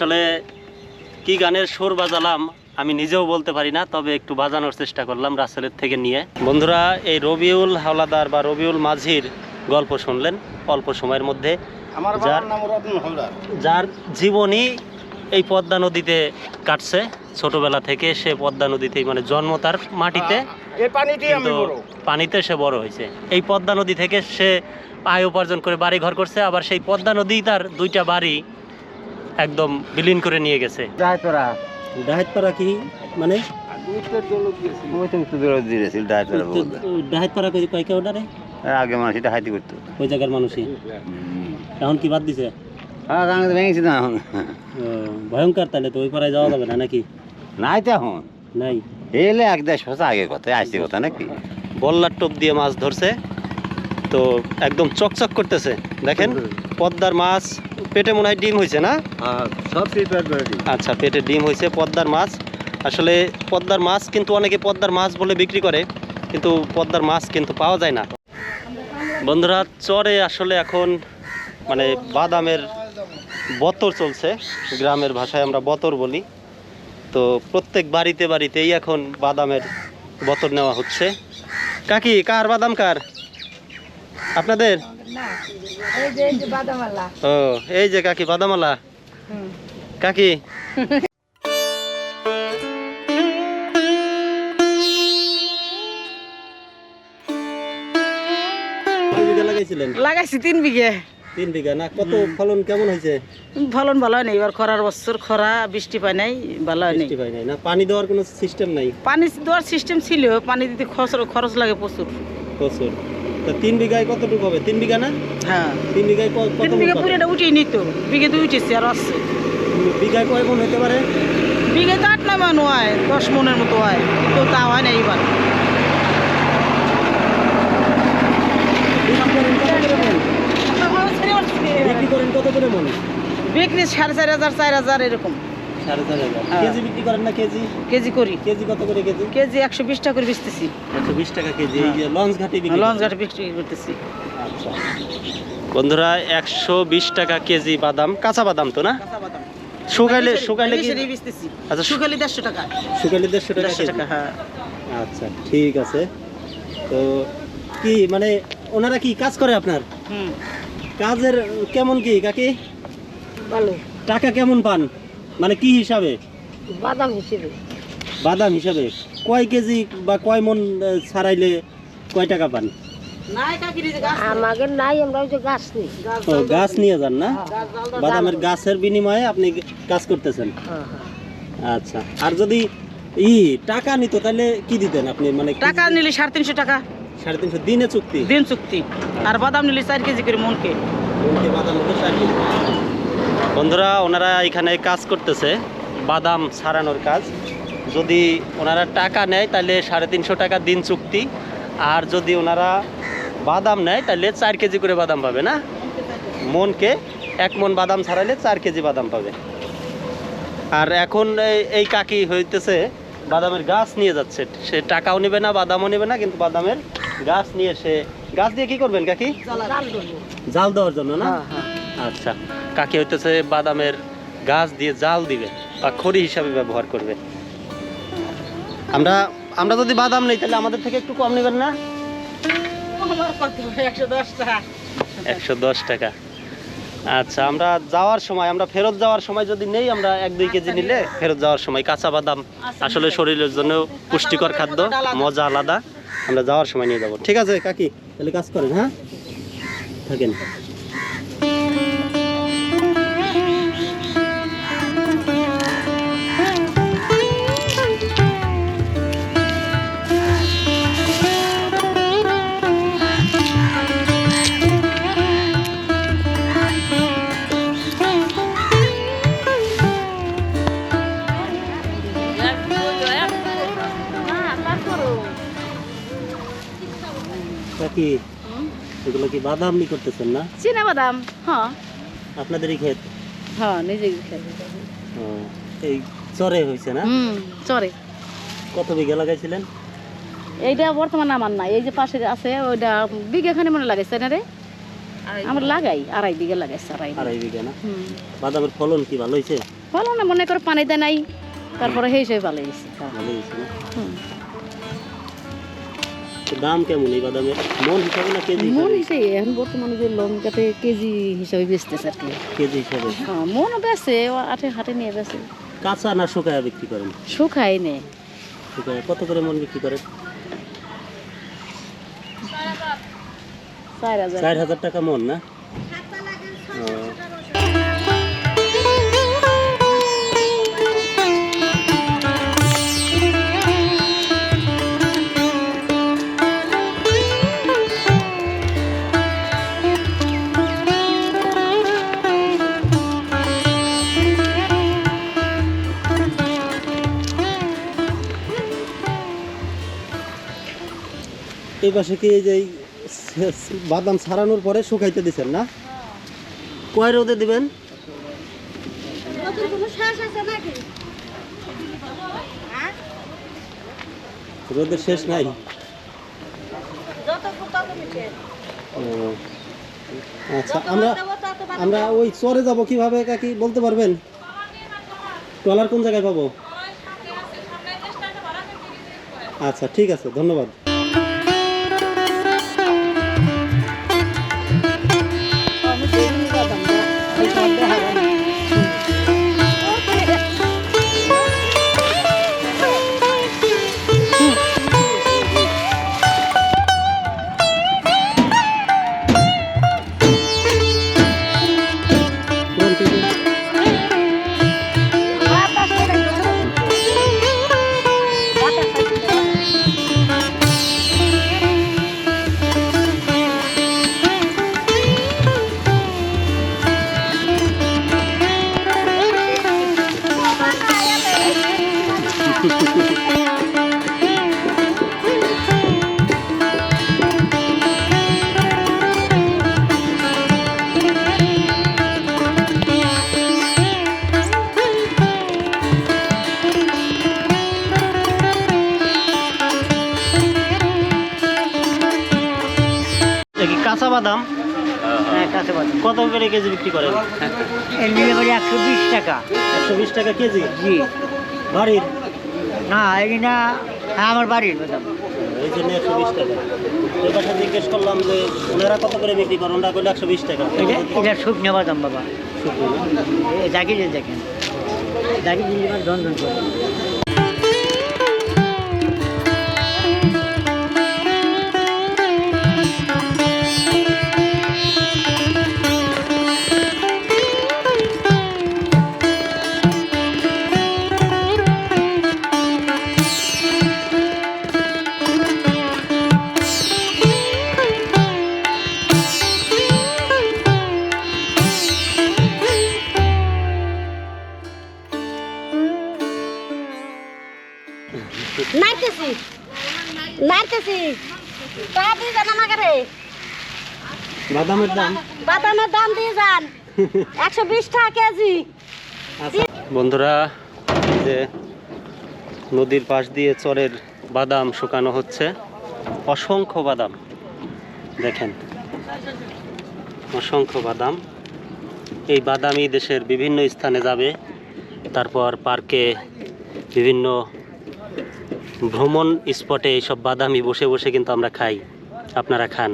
আসলে কি গানের সুর বাজালাম আমি নিজেও বলতে পারি না তবে একটু বাজানোর চেষ্টা করলাম রাসেলের থেকে নিয়ে। বন্ধুরা এই রবিউল হাওলাদার বা রবিউল মাঝির গল্প শুনলেন অল্প সময়ের মধ্যে। যার- যার জীবনই এই পদ্মা নদীতে কাটছে। ছোটবেলা থেকে সে পদ্মা নদীতেই মানে জন্ম তার মাটিতে। পানিতে সে বড় হয়েছে। এই পদ্মা নদী থেকে সে আয় উপার্জন করে বাড়ি ঘর করছে। আবার সেই পদ্মা নদী তার দুইটা বাড়ি একদম বিলীন করে নিয়ে গেছে। ডাহাতপাড়া কি? মানে? ডাহাতপাড়া কয় কেউ ডারে আগে মানুষ এটা হাইতে করতো। ওই জায়গার মানুষই। এখন কি বাদ দিছে? হ্যাঁ গাঙে ভেঙেছি না এখন। ভয়ঙ্কর তাহলে তো ওই পাড়ায় যাওয়া যাবে না নাকি? নাই তো এখন। নাই? এলে এক কথা আসছে কথা নাকি? বল্লার টোপ দিয়ে মাছ ধরছে তো একদম চকচক করতেছে। দেখেন পদ্মার মাছ পেটে মনে হয় ডিম হয়েছে না? সব প্রিপেয়ার করে দিই আচ্ছা পেটে ডিম হয়েছে পদ্মার মাছ। আসলে পদ্মার মাছ কিন্তু অনেকে পদ্মার মাছ বলে বিক্রি করে কিন্তু পদ্মার মাছ কিন্তু পাওয়া যায় না। বন্ধুরা চরে আসলে এখন মানে বাদামের বতর চলছে গ্রামের ভাষায় আমরা বতর বলি। তো প্রত্যেক বাড়িতে বাড়িতেই এখন বাদামের বতর নেওয়া হচ্ছে। কাকি কার বাদাম কার? আপনাদের? এই যে ও এই কাকি। বাদামালা হুম কাকি লাগাইছি তিন বিঘে। তিন বিঘা না? কত ফলন কেমন হয়েছে? ফলন ভালো হয় নাই এবার খরার বছর খরা বৃষ্টি পায় নাই ভালো হয় নাই বৃষ্টি পাই নাই না? পানি দেওয়ার কোনো সিস্টেম নাই? পানি দেওয়ার সিস্টেম ছিল পানি দিতে খরচ খরচ লাগে প্রচুর। প্রচুর। তো তিন বিঘায় কতটুকু হবে? তিন বিঘা না? হ্যাঁ। তিন বিঘায় কত তিন বিঘে? পুরোটা উঠিয়ে নিত। বিঘে দুই উঠেছে আর আছে। বিঘায় কয় মন হতে পারে? বিঘে তো আট নয় মান হয় দশ মনের মতো হয়। তো তা হয় না এইবার। বিক্রি করেন কত করে মন? বিক্রি সাড়ে চার হাজার চার হাজার এরকম। সাড়ে চার হাজার। হ্যাঁ। কেজি বিক্রি করেন না কেজি? কেজি করি। কেজি কত করে কেজি? কেজি একশো বিশ টাকা করে বেচতেছি। একশো বিশ টাকা কেজি এই যে লঞ্চ ঘাটে লঞ্চ ঘাটে বিক্রি করতেছি। আচ্ছা। বন্ধুরা একশো বিশ টাকা কেজি বাদাম কাঁচা বাদাম তো না? শুকাইলে শুকাইলে কি আচ্ছা, শুকাইলে দেড়শো টাকা। শুকাইলে দেড়শো টাকা দেড়শো টাকা হ্যাঁ। আচ্ছা ঠিক আছে। তো কি মানে ওনারা কি কাজ করে আপনার? কাজের কেমন কি কাকি? ভালো। টাকা কেমন পান? মানে কি হিসাবে? বাদাম হিসেবে। বাদাম হিসাবে। কয় কেজি বা কয় মন ছাড়াইলে কয় টাকা পান? নাই আমরা যে গাছ নেই। গাছ ও গাছ নিয়ে যান না? দাও। বাদামের গাছের বিনিময়ে আপনি কাজ করতেছেন? হ্যাঁ, আচ্ছা আর যদি ই টাকা নিত তাহলে কি দিতেন আপনি? মানে টাকা নিলে সাড়ে তিনশো টাকা। সাড়ে তিনশো দিনে চুক্তি? দিন চুক্তি। আর বাদাম নিলে চার কেজি করে মনকে। বলতে বাদাম হতো ষাট কেজি। বন্ধুরা ওনারা এখানে কাজ করতেছে বাদাম ছাড়ানোর কাজ। যদি ওনারা টাকা নেয় তাহলে সাড়ে তিনশো টাকা দিন চুক্তি। আর যদি ওনারা বাদাম নেয় তাহলে চার কেজি করে বাদাম পাবে না? মনকে এক মন বাদাম ছাড়াইলে চার কেজি বাদাম পাবে। আর এখন এই- এই কাকি হইতেছে বাদামের গাছ নিয়ে যাচ্ছে। সে টাকাও নেবে না বাদামও নেবে না কিন্তু বাদামের গাছ নিয়ে সে গাছ দিয়ে কি করবেন কাকি? জাল দেওয়ার জন্য না? আচ্ছা। কাকি হইতেছে বাদামের গাছ দিয়ে জাল দিবে বা খড়ি হিসাবে ব্যবহার করবে? আমরা আমরা যদি বাদাম নেই তাহলে আমাদের থেকে একটু কম নেবেন না? একশো দশ টাকা। আচ্ছা আমরা যাওয়ার সময় আমরা ফেরত যাওয়ার সময় যদি নেই আমরা এক দুই কেজি নিলে ফেরত যাওয়ার সময় কাঁচা বাদাম আসলে শরীরের জন্য পুষ্টিকর খাদ্য মজা আলাদা। আমরা যাওয়ার সময় নিয়ে যাব। ঠিক আছে কাকি তাহলে কাজ করেন হ্যাঁ? থাকেন। কাকি এগুলো কি বাদাম নি করতেছেন না? চিনা বাদাম হ্যাঁ। আপনাদেরই ক্ষেত? হ্যাঁ নিজে ও, এই চরে হয়েছে না? হুম চরে। কত বিঘা লাগাইছিলেন? এইটা বর্তমানে আমার নাই। এই যে পাশে আছে ওইটা বিঘা খানে মনে লাগাইছে না রে? আমরা লাগাই আড়াই বিঘা লাগাইছে আড়াই আড়াই বিঘা না? বাদামের ফলন কি ভালো হয়েছে ভালো না মনে করে পানি দেয় নাই তারপরে সেই ভালো গেছে ভালো হয়েছে দাম কেমন এই বাদামের? মন হিসাবে না কেজি মন হিসাবে? এখন বর্তমানে যে লঙ্কাতে কেজি হিসাবে বেচতেছে আর কি। কেজি হিসাবে? হ্যাঁ মনও বেছে আটে হাটে নিয়ে বেছে কাঁচা না শুকায় বিক্রি করেন? শুকাই নে। শুকায় কত করে মন বিক্রি করেন? চার চার হাজার টাকা মন না? এই পাশে কি এই যে বাদাম ছাড়ানোর পরে শুকাইতে দিছেন না? কয় রোদে দিবেন? রোদের শেষ নাই। আচ্ছা আমরা আমরা ওই চরে যাব কীভাবে কাকি বলতে পারবেন? ট্রলার কোন জায়গায় পাবো? আচ্ছা ঠিক আছে ধন্যবাদ। কত করে কেজি বিক্রি করেন? নিয়ে করে একশো বিশ টাকা। একশো বিশ টাকা কেজি? জি। বাড়ির? না এই না হ্যাঁ আমার বাড়ির। বাদাম এই জন্য একশো বিশ টাকা। ওই পাশে জিজ্ঞেস করলাম যে ওনারা কত করে বিক্রি করেন? ওরা বলল একশো বিশ টাকা। এটা শুকনো বাদাম বাবা। শুকনো না? এ জাগি যে দেখেন জাগি দিলে এবার জন জন করে। দিয়ে যান আমাকে বাদামের দাম? বাদামের দাম দিয়ে যান। একশো বিশ টাকা কেজি। আচ্ছা। বন্ধুরা যে নদীর পাশ দিয়ে চরের বাদাম শুকানো হচ্ছে। অসংখ্য বাদাম। দেখেন অসংখ্য বাদাম। এই বাদামই দেশের বিভিন্ন স্থানে যাবে। তারপর পার্কে বিভিন্ন ভ্রমণ স্পটে এইসব বাদামি বসে বসে কিন্তু আমরা খাই। আপনারা খান।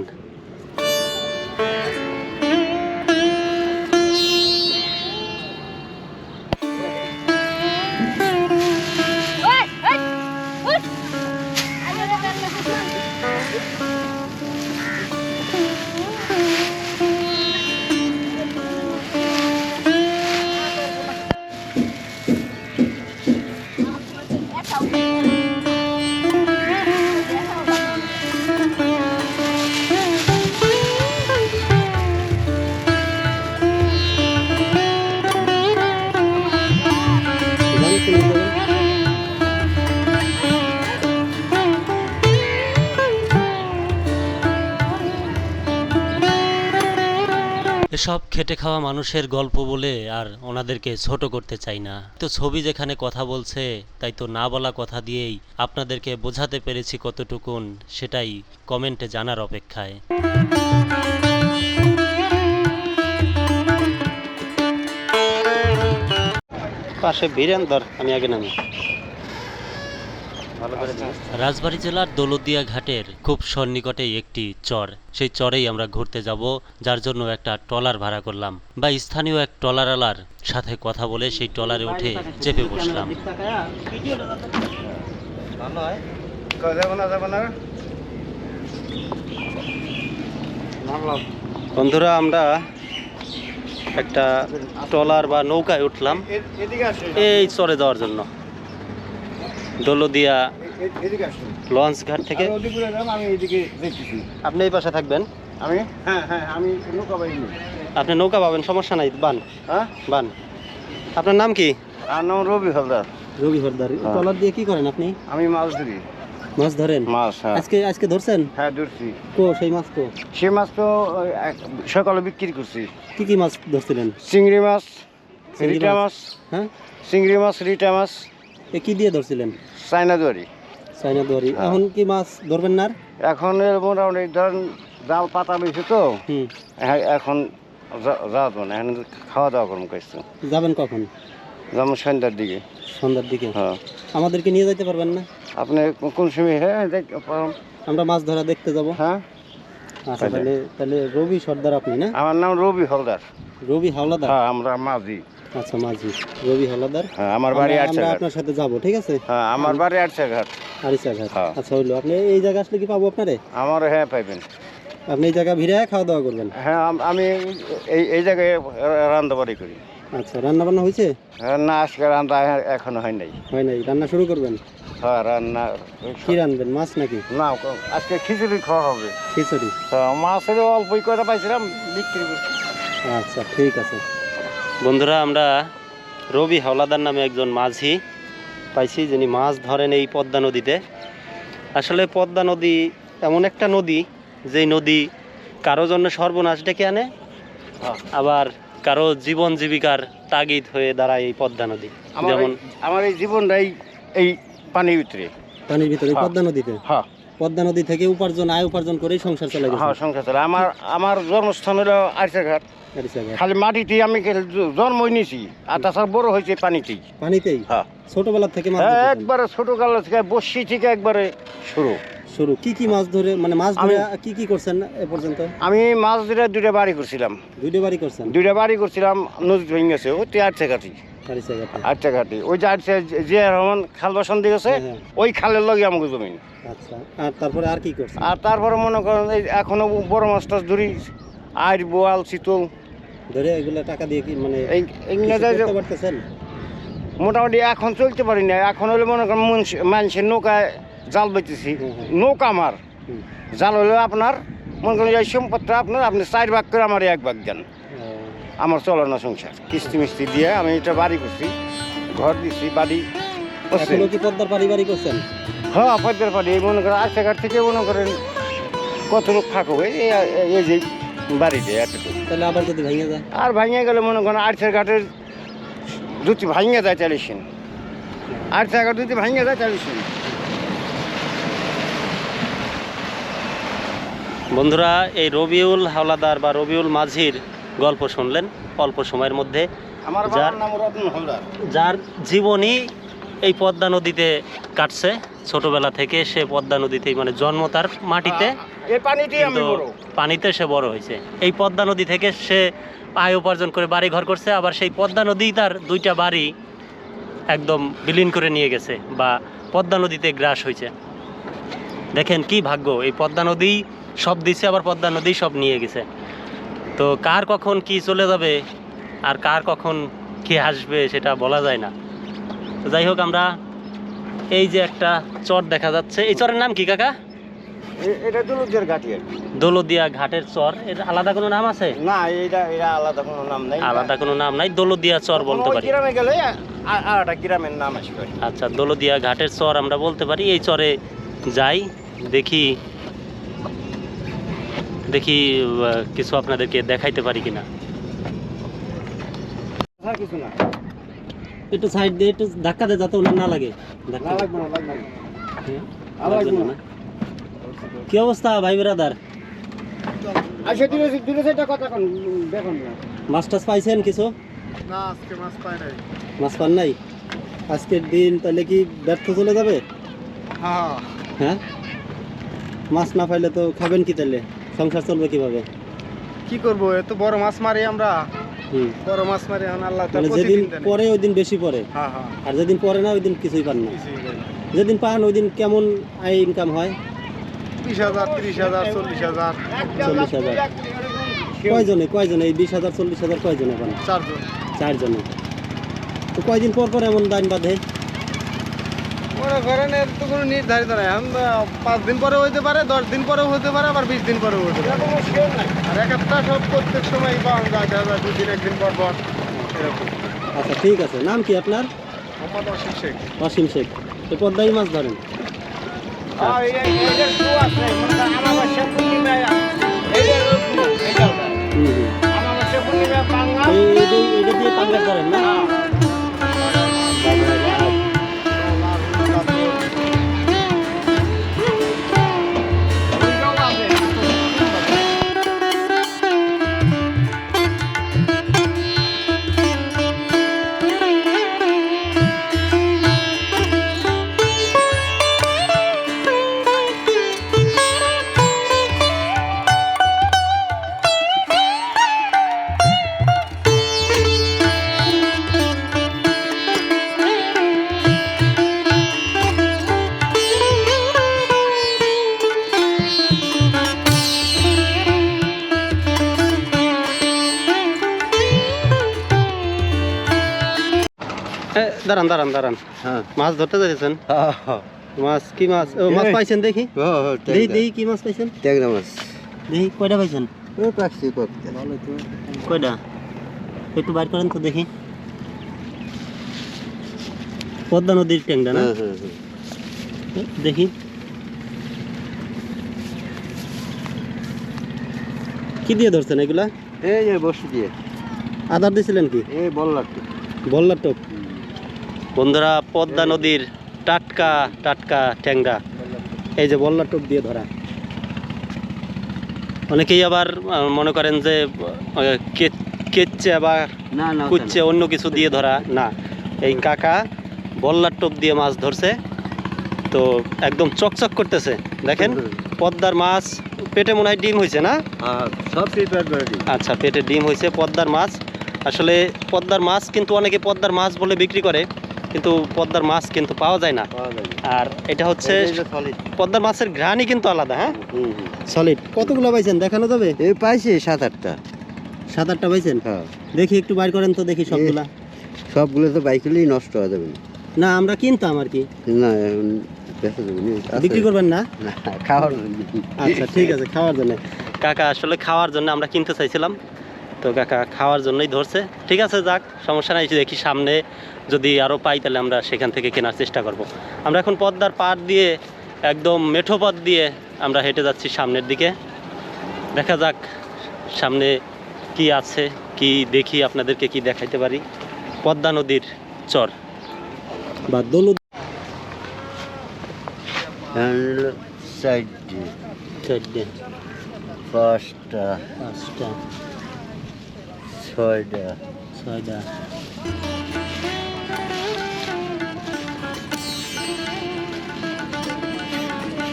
এসব খেটে খাওয়া মানুষের গল্প বলে আর ওনাদেরকে ছোট করতে চাই না। তো ছবি যেখানে কথা বলছে, তাই তো না বলা কথা দিয়েই আপনাদেরকে বোঝাতে পেরেছি কতটুকুন, সেটাই কমেন্টে জানার অপেক্ষায়। পাশে বীরেন্দর আমি আগে নামি। রাজবাড়ী জেলার দৌলতদিয়া ঘাটের খুব সন্নিকটেই একটি চর। সেই চরেই আমরা ঘুরতে যাব যার জন্য একটা ট্রলার ভাড়া করলাম। বা স্থানীয় এক ট্রলারওয়ালার সাথে কথা বলে সেই ট্রলারে উঠে চেপে বসলাম। বন্ধুরা আমরা একটা ট্রলার বা নৌকায় উঠলাম। এই চরে যাওয়ার জন্য। দৌলদিয়া লঞ্চ ঘাট থেকে। আপনি এই পাশে থাকবেন? আমি? হ্যাঁ হ্যাঁ আমি নৌকা বাইনি আপনি নৌকা পাবেন সমস্যা নাই বান। হ্যাঁ? বান। আপনার নাম কি? আর নাম রবি হালদার। রবি হরদার হ্যাঁ। ট্রলার দিয়ে কি করেন আপনি? আমি মাছ ধরি। মাছ ধরেন? মাছ হ্যাঁ। আজকে আজকে ধরছেন? হ্যাঁ ধরছি। কো সেই মাছ তো সে মাছ তো সকালে বিক্রি করছি। কি কি মাছ ধরছিলেন? চিংড়ি মাছ রিটা। মাছ। হ্যাঁ? চিংড়ি মাছ রিটা মাছ। এ কি দিয়ে ধরছিলেন? চাইনা দুয়ারি চাইনা দোয়ারি হ্যাঁ। এখন কি মাছ ধরবেন না আর? এখন এর মোটামুটি ধরেন জাল পাতা বেশি তো। হুম। হ্যাঁ, এখন যাওয়া না এখন খাওয়া দাওয়া করুন কাছে যাবেন কখন? যেমন সন্ধ্যার দিকে। সন্ধ্যার দিকে? হ্যাঁ। আমাদেরকে নিয়ে যাইতে পারবেন না? আপনি কোন সময় হ্যাঁ দেখ-। আমরা মাছ ধরা দেখতে যাব। হ্যাঁ। আচ্ছা তাহলে তাহলে রবি সর্দার আপনি না? আমার নাম রবি হালদার। রবি হাওলাদার হ্যাঁ আমরা মাঝি। আচ্ছা মাঝি। রবি হাওলাদার হ্যাঁ আমার বাড়ি আমরা- আটশো আমরা ঘাট আপনার সাথে যাব ঠিক আছে? হ্যাঁ আমার বাড়ি আটশো ঘাট আরিসা ঘাট হ্যাঁ। আচ্ছা হইল। আপনি এই জায়গা আসলে কি পাবো আপনারে? আমার হ্যাঁ পাইবেন। আপনি এই জায়গা ভিড়ে খাওয়া দাওয়া করবেন? হ্যাঁ আমি এই এই জায়গায় রান্না বাড়ি করি। আচ্ছা রান্না বান্না হয়েছে হ্যাঁ, না আজকে রান্না এখনও হয় নাই। হয় নাই। রান্না শুরু করবেন? হ্যাঁ রান্না কি রানবেন মাছ নাকি? না আজকে খিচুড়ি খাওয়া হবে। খিচুড়ি? হ্যাঁ, মাছের অল্পই করে পাইছিলাম বিক্রি করছি আচ্ছা ঠিক আছে। বন্ধুরা আমরা রবি হাওলাদার নামে একজন মাঝি পাইছি যিনি মাছ ধরেন এই পদ্মা নদীতে আসলে পদ্মা নদী এমন একটা নদী যেই নদী কারও জন্য সর্বনাশ ডেকে আনে। আবার কারও জীবন জীবিকার তাগিদ হয়ে দাঁড়ায় এই পদ্মা নদী যেমন আমার এই জীবনটাই এই পানির ভিতরে পানির ভিতরে হ্যাঁ। পদ্মা নদীতে হ্যাঁ পদ্মা নদী থেকে উপার্জন আয় উপার্জন করেই সংসার চলে গেছে হ্যাঁ সংসার চলে আমার আমার জন্মস্থান হলো আরসাঘাট আরিসা ঘাট। খালি মাটিতেই আমি কে- জ- জন্মই নিছি আর তাছাড়া বড় হয়েছে পানিতেই। পানিতেই? হ্যাঁ। ছোটবেলা থেকে? একবারে ছোট কাল থেকে বসি থেকে একবারে শুরু। শুরু। কি কি মাছ ধরে মানে মাছ ধরে কি কি করছেন এ পর্যন্ত? আমি মাছ ধরে দুইটা বাড়ি করছিলাম। দুইটা বাড়ি করছেন? দুইটা বাড়ি করছিলাম নদী ভেঙে গেছে ওই তো আরিসা ঘাটে। আটটা ঘাটি। ওই যে আটটা যে রহমান খাল বসান দিয়ে গেছে হ্যাঁ, হ্যাঁ। ওই খালের লগে আমাকে জমিন আচ্ছা। আর তারপরে আর কি করছেন? আর তারপরে মনে করেন এখনও বড় মাছ টাছ ধরি আর বোয়াল চিতল ধরে এগুলো টাকা দিয়ে কি মানে পারতেছেন? মোটামুটি এখন চলতে পারি না এখন হলে মনে করেন মানুষের নৌকায় জাল বেঁচেছি। নৌকা আমার। জাল হলে আপনার মনে করেন এই সম্পদটা আপনার আপনি চার ভাগ করে আমার এক ভাগ দেন। আমার চলে না সংসার। কিস্তি মিস্তি দিয়ে আমি এটা বাড়ি করছি ঘর দিচ্ছি বাড়ি কি পদ্মার বাড়ি করছেন? হ্যাঁ পদ্মার বাড়ি এই মনে করেন রাস্তাঘাট থেকে মনে করেন কত লোক থাকবে এই যে বাড়িতে এতটুকু তাহলে আবার যদি ভেঙে যায়? আর ভাঙিয়ে গেলে মনে করেন আটশের ঘাটের দুটি ভাঙিয়ে যায় চালিয়েছেন আটশের ঘাট দুটি ভাঙিয়ে যায় চালিয়েছেন বন্ধুরা এই রবিউল হাওলাদার বা রবিউল মাঝির গল্প শুনলেন অল্প সময়ের মধ্যে। আমার যার- নাম রতন হালদার যার জীবনই এই পদ্মা নদীতে কাটছে। ছোটবেলা থেকে সে পদ্মা নদীতেই মানে জন্ম তার মাটিতে। এই পানিতেই আমি বড়। পানিতে সে বড় হয়েছে। এই পদ্মা নদী থেকে সে আয় উপার্জন করে বাড়ি ঘর করছে, আবার সেই পদ্মা নদী তার দুইটা বাড়ি একদম বিলীন করে নিয়ে গেছে বা পদ্মা নদীতে গ্রাস হয়েছে। দেখেন কি ভাগ্য, এই পদ্মা নদী সব দিছে, আবার পদ্মা নদী সব নিয়ে গেছে। তো কার কখন কি চলে যাবে আর কার কখন কি আসবে সেটা বলা যায় না। যাই হোক, আমরা এই যে একটা চর দেখা যাচ্ছে। এই চরের নাম কি, কাকা? এটা দুলুদের ঘাটি আর কি। দোলদিয়া ঘাটের চর। এর আলাদা কোনো নাম আছে? না এটা এটা আলাদা কোনো নাম নাই। আলাদা কোনো নাম নাই দোলদিয়া চর বলতে পারি। গ্রামে গেলে আর আর একটা গ্রামের নাম আসবে আচ্ছা দোলদিয়া ঘাটের চর আমরা বলতে পারি। এই চরে যাই দেখি দেখি কিছু আপনাদেরকে দেখাইতে পারি কিনা। কিছু না। একটু সাইড দিয়ে একটু ধাক্কা দিয়ে যাতে ওনার না লাগে। না লাগবে না লাগবে না হ্যাঁ, আর লাগবে লাগবে না। না। কি অবস্থা ভাই বেরাদার? আচ্ছা দূরে দূরে সেটা কথা কোন দেখুন না। মাছ টাছ পাইছেন কিছু? না আজকে মাছ পাই নাই। মাছ পান নাই? আজকের দিন তাহলে কি ব্যর্থ চলে যাবে? হ্যাঁ। হ্যাঁ? মাছ না পাইলে তো খাবেন কি তাহলে? সংসার চলবে কীভাবে? কি করব এত বড় মাছ মারি আমরা। হুম। বড় মাছ মারি এখন আল্লাহ তার মানে যেদিন পরে ওই দিন বেশি পরে? হ্যাঁ হ্যাঁ। আর যেদিন পরে না ওই দিন কিছুই পান না। যেদিন পান ওই দিন কেমন আয় ইনকাম হয়? বিশ হাজার ত্রিশ হাজার চল্লিশ হাজার। চল্লিশ হাজার। কয়জনে কয়জনে এই বিশ হাজার চল্লিশ হাজার কয়জনে চারজন। চারজনে। তো কয়দিন পর পর এমন দাইন বাঁধে? মনে করেন এর তো কোনো নির্ধারিত নাই। পাঁচ দিন পরে হইতে পারে দশ দিন পরেও হতে পারে আবার বিশ দিন পরেও হতে পারে। আর এক একটা সব প্রত্যেক সময় পাওয়া যায় দেখা যায় দুদিন একদিন পর পর এরকম। আচ্ছা ঠিক আছে। নাম কি আপনার? মোহাম্মদ অসিম শেখ। অসীম শেখ। তো পদ্মাই মাছ ধরেন? এইটা দিয়ে পাঙ্গাস ধরেন না দাঁড়ান দাঁড়ান দাঁড়ান। হ্যাঁ। মাছ ধরতে যাচ্ছেন মাছ কি মাছ? মাছ পাইছেন দেখি। দেখি দেখি কি মাছ পাইছেন? ট্যাংরা মাছ। দেখি কয়টা পাইছেন? কয়টা? একটু বাইর করেন তো দেখি। পদ্মা নদীর ট্যাংরা না? দেখি। কি দিয়ে ধরছেন এগুলা? এই বসে দিয়ে। আদার দিছিলেন কি? এই বললাম বল্লার টোপ। বন্ধুরা পদ্মা নদীর টাটকা টাটকা ট্যাংরা। এই যে বল্লার টোপ দিয়ে ধরা। অনেকেই আবার মনে করেন যে কেচ্ছে আবার কুচ্ছে অন্য কিছু দিয়ে ধরা না। এই কাকা বল্লার টোপ দিয়ে মাছ ধরছে। তো একদম চকচক করতেছে। দেখেন পদ্মার মাছ পেটে মনে হয় ডিম হয়েছে না? আচ্ছা পেটে ডিম হয়েছে পদ্মার মাছ। আসলে পদ্মার মাছ কিন্তু অনেকে পদ্মার মাছ বলে বিক্রি করে। কিন্তু পদ্মার মাছ কিন্তু পাওয়া যায় না। পাওয়া যায় আর এটা হচ্ছে পদ্মার মাছের ঘ্রাণই কিন্তু আলাদা হ্যাঁ? সলিড কতগুলো পাইছেন? দেখানো যাবে? এই পাইছি সাত আটটা সাত আটটা পাইছেন? হ্যাঁ। দেখি একটু বাইর করেন তো দেখি সবগুলা। সবগুলো তো বাইক হলেই নষ্ট হয়ে যাবে। না আমরা কিনতাম আর কি। না। বিক্রি করবেন না? না খাওয়ার আচ্ছা ঠিক আছে খাওয়ার জন্য। কাকা আসলে খাওয়ার জন্য আমরা কিনতে চাইছিলাম। তো কাকা খাওয়ার জন্যই ধরছে। ঠিক আছে যাক সমস্যা নাই দেখি সামনে যদি আরও পাই তাহলে আমরা সেখান থেকে কেনার চেষ্টা করব। আমরা এখন পদ্মার পাড় দিয়ে একদম মেঠো পথ দিয়ে আমরা হেঁটে যাচ্ছি সামনের দিকে। দেখা যাক সামনে কি আছে কি দেখি আপনাদেরকে কি দেখাইতে পারি। পদ্মা নদীর চর। বা দোল চারটে পাঁচটা পাঁচটা ছয়টা। ছয়টা।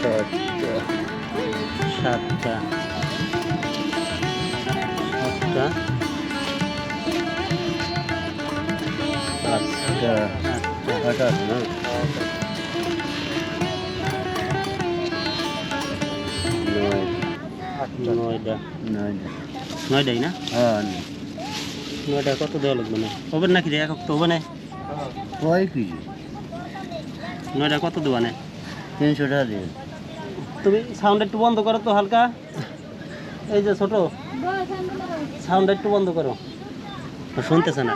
সাতটা। সাতটা। সাতটা আটটা। আটটা। না নয় নয়টা। নয়টা। নয়টাই না? হ্যাঁ নয়টা। কত দেওয়া লাগবে না? হবে নাকি রে একক তো হবে না? কয় কেজি? নয়টা কত দেওয়া না? তিনশো টাকা দিয়ে। তুমি সাউন্ড একটু বন্ধ করো তো হালকা। এই যে ছোট। সাউন্ড একটু বন্ধ করো। শুনতেছে না।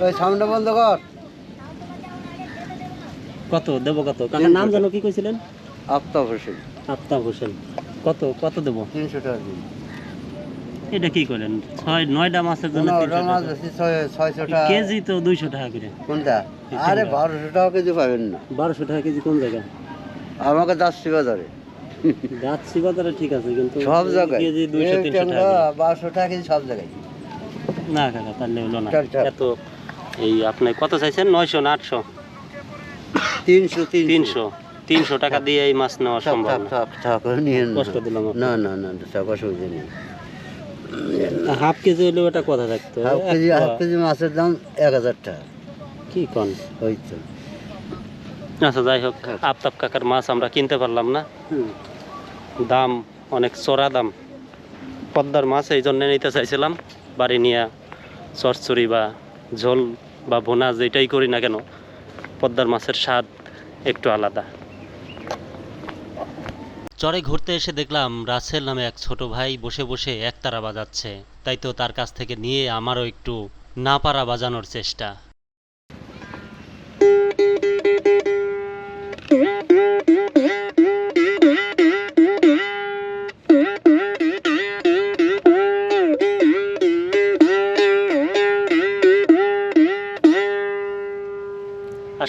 ওই সাউন্ডটা বন্ধ কর। কত? দেবো কত? কাকার নাম জানো কি কইছিলেন? আফতাব হোসেন। আফতাব হোসেন। কত? কত দেবো? তিনশো টাকা দিন। এটা কি করলেন ছয় নয়টা মাছের জন্য কোনো 300 মাছ আছে ছয়- ছয়শো টাকা। কেজি তো দুইশো টাকা করে। কোনটা? আরে। বারোশো টাকা কেজি পাবেন না। বারোশো টাকা কেজি কোন জায়গায়? আমাকে যাচ্ছি বাজারে। যাচ্ছি বাজারে ঠিক আছে কিন্তু সব জায়গায়। বারোশো টাকা কেজি সব জায়গায়। না কাকা তাহলে হলো না। এত এই আপনি কত চাইছেন? নয়শো না আটশো? তিনশো তিনশো। তিনশো টাকা দিয়ে এই মাছ নেওয়া সম্ভব কষ্ট দিলাম না না না টাকা অসুবিধা নেই। হাফ কেজি হলেও এটা কথা থাকতো। হাফ কেজি হাফ কেজি মাছের দাম এক হাজার টাকা। কি কন? ওই তো। আচ্ছা যাই হোক আফতাব কাকার মাছ আমরা কিনতে পারলাম না। দাম অনেক চড়া দাম। পদ্মার মাছ এই জন্য নিতে চাইছিলাম। বাড়ি নিয়ে চরচড়ি বা ঝোল বা ভোনা যেটাই করি না কেন পদ্মার মাছের স্বাদ একটু আলাদা। চরে ঘুরতে এসে দেখলাম রাসেল নামে এক ছোট ভাই বসে বসে একতারা বাজাচ্ছে। তাই তো তার কাছ থেকে নিয়ে আমারও একটু না পারা বাজানোর চেষ্টা।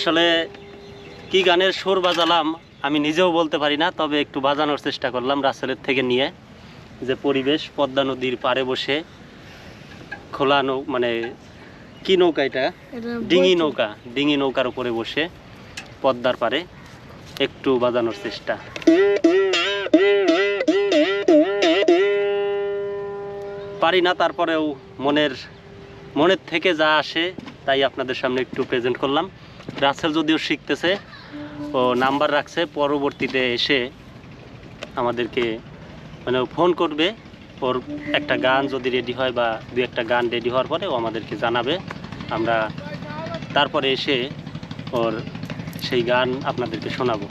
আসলে কি গানের সুর বাজালাম আমি নিজেও বলতে পারি না তবে একটু বাজানোর চেষ্টা করলাম রাসেলের থেকে নিয়ে। যে পরিবেশ পদ্মা নদীর পাড়ে বসে খোলা নৌ মানে কি নৌকা এটা? ডিঙি নৌকা ডিঙি নৌকার উপরে বসে পদ্মার পাড়ে একটু বাজানোর চেষ্টা। পারি না তারপরেও মনের মনের থেকে যা আসে তাই আপনাদের সামনে একটু প্রেজেন্ট করলাম। রাসেল যদিও শিখতেছে, ও নাম্বার রাখছে, পরবর্তীতে এসে আমাদেরকে মানে ফোন করবে, ওর একটা গান যদি রেডি হয় বা দু একটা গান রেডি হওয়ার পরে ও আমাদেরকে জানাবে। আমরা তারপরে এসে ওর সেই গান আপনাদেরকে শোনাবো।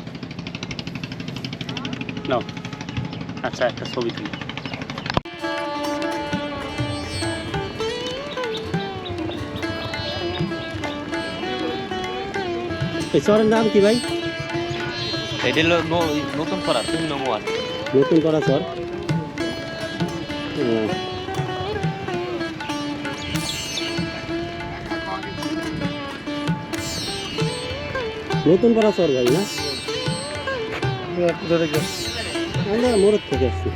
নাও আচ্ছা একটা ছবি তুলি। এই চরের নাম কি ভাই? এটা হলো নতুন করা শূন্য মোয়ার নতুন করা চর। নতুন করা চর ভাই না? আমরা থেকে আসছি।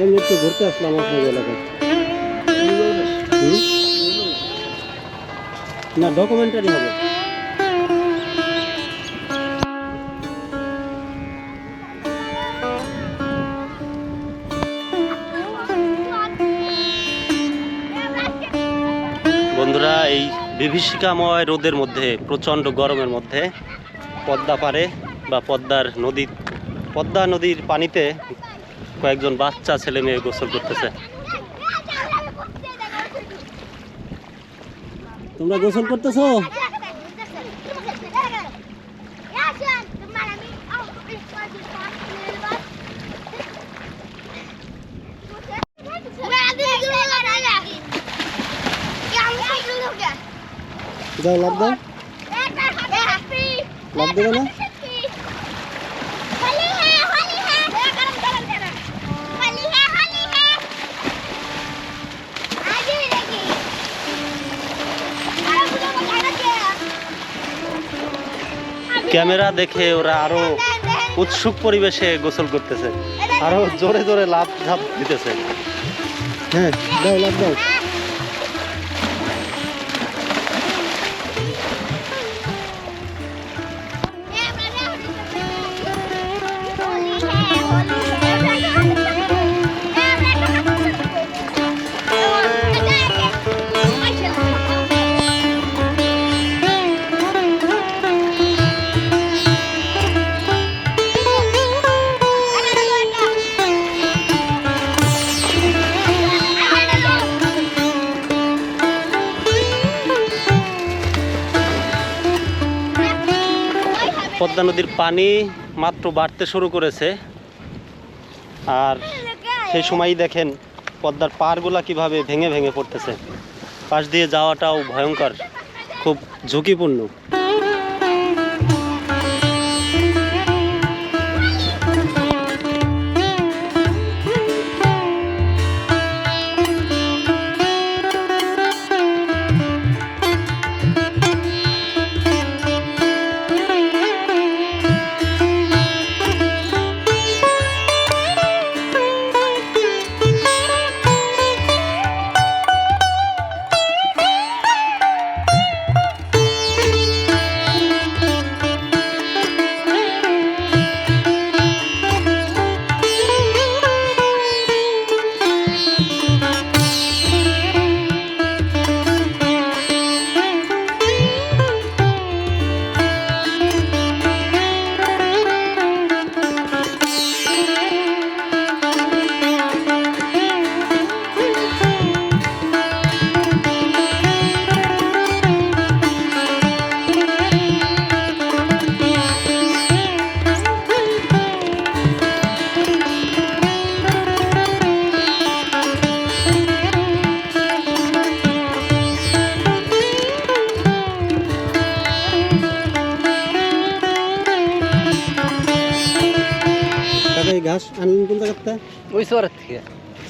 এমনি একটু ঘুরতে আসলাম আপনার এলাকায়। না ডকুমেন্টারি হবে। বিভীষিকাময় রোদের মধ্যে, প্রচণ্ড গরমের মধ্যে পদ্মা পারে বা পদ্মার নদী, পদ্মা নদীর পানিতে কয়েকজন বাচ্চা, ছেলে মেয়ে গোসল করতেছে। তোমরা গোসল করতেছো? যাও লাভ দাও। লাভ দেবে না? ক্যামেরা দেখে ওরা আরও উৎসুক পরিবেশে গোসল করতেছে। আরও জোরে জোরে লাভ ঝাপ দিতেছে। হ্যাঁ দাও লাভ দাও। পদ্মা নদীর পানি মাত্র বাড়তে শুরু করেছে। আর সেই সময়ই দেখেন পদ্মার পাড়গুলা কীভাবে ভেঙে ভেঙে পড়তেছে। পাশ দিয়ে যাওয়াটাও ভয়ঙ্কর, খুব ঝুঁকিপূর্ণ। কোন জায়গাতে ওই শহরের থেকে।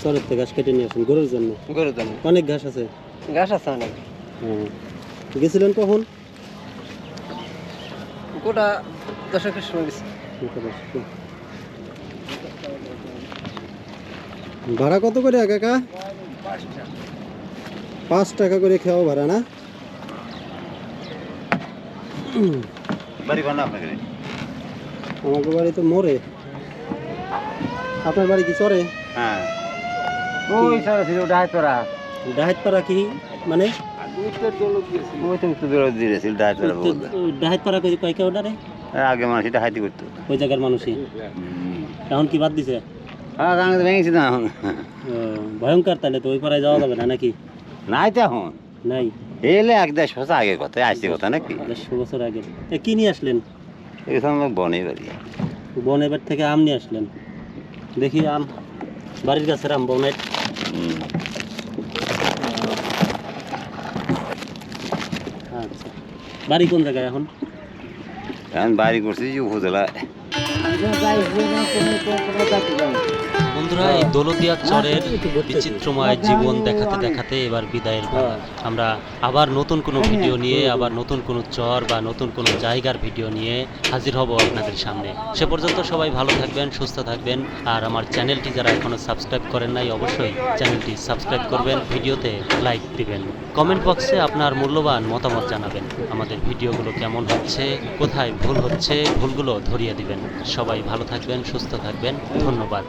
শহরের থেকে ঘাস কেটে নিয়ে আসেন গরুর জন্য? গরুর জন্য। অনেক ঘাস আছে? ঘাস আছে অনেক। হ্যাঁ গেছিলেন কখন? গোটা দশকের সময় গেছে। ভাড়া কত করে কাকা পাঁচ টাকা করে খাওয়া ভাড়া না? বাড়ি কোন আপনাকে আমাকে বাড়ি তো মরে। আপনার বাড়ি কি চরে? হ্যাঁ। ওই সারা ছিল ডাহাই তোরা ডাহাত পাড়া কি? মানে? ওই তুমি তো দূরে দিয়েছিল ডাহাই তোরা বলবে ডাহাত পাড়া কই কয় কেউ ডারে? আগে মানুষ ডাহাইতি করতো। ওই জায়গার মানুষই। এখন কি বাদ দিছে? হ্যাঁ গান ভেঙেছি না এখন। ভয়ঙ্কর তাহলে তো ওই পাড়ায় যাওয়া যাবে না নাকি? নাই তো এখন। নাই? এলে এক দেশ বছর আগে কথা আসছে কথা নাকি? দেড়শো বছর আগে। এ কি নিয়ে আসলেন? এখানে বনে বাড়ি। বন এবার থেকে আম নিয়ে আসলেন। দেখি আম বাড়ির গাছের আম বনের আচ্ছা। বাড়ি কোন জায়গায় এখন? এখন বাড়ি করছি যে উপজেলায় বন্ধুরা এই দৌলতিয়া চরের বিচিত্রময় জীবন দেখাতে দেখাতে এবার বিদায়ের পালা। আমরা আবার নতুন কোনো ভিডিও নিয়ে আবার নতুন কোনো চর বা নতুন কোনো জায়গার ভিডিও নিয়ে হাজির হব আপনাদের সামনে। সে পর্যন্ত সবাই ভালো থাকবেন সুস্থ থাকবেন। আর আমার চ্যানেলটি যারা এখনও সাবস্ক্রাইব করেন নাই অবশ্যই চ্যানেলটি সাবস্ক্রাইব করবেন ভিডিওতে লাইক দিবেন। কমেন্ট বক্সে আপনার মূল্যবান মতামত জানাবেন। আমাদের ভিডিওগুলো কেমন হচ্ছে কোথায় ভুল হচ্ছে ভুলগুলো ধরিয়ে দিবেন। সবাই ভালো থাকবেন সুস্থ থাকবেন। ধন্যবাদ।